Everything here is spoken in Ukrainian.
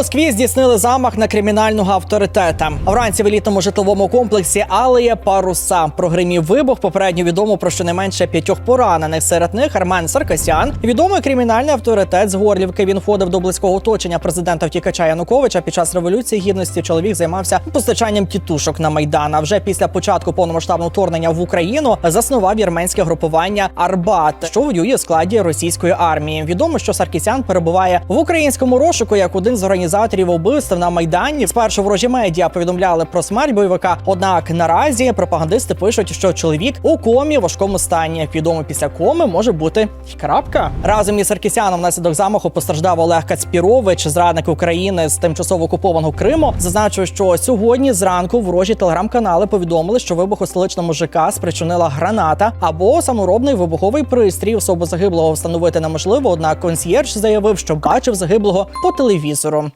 Москві здійснили замах на кримінального авторитета. Вранці в елітному житловому комплексі Алея Паруса прогримів вибух. Попередньо відомо про щонайменше п'ятьох поранених. Серед них Армен Саркасян, відомий кримінальний авторитет з Горлівки. Він входив до близького оточення президента втікача Януковича. Під час революції гідності чоловік займався постачанням тітушок на майдан. А вже після початку повномасштабного вторгнення в Україну заснував вірменське групування Арбат, що воює в складі російської армії. Відомо, що Саркісян перебуває в українському розшуку як один з організаторів убивств на майдані. Спершу ворожі медіа повідомляли про смерть бойовика. Однак наразі пропагандисти пишуть, що чоловік у комі в важкому стані. Відомо після коми може бути крапка. Разом із Саркісяном внаслідок замаху постраждав Олег Кацпірович, зрадник України з тимчасово окупованого Криму. Зазначив, що сьогодні зранку ворожі телеграм-канали повідомили, що вибух у столичному ЖК спричинила граната або саморобний вибуховий пристрій. Особу загиблого встановити неможливо. Однак консьєрж заявив, що бачив загиблого по телевізору.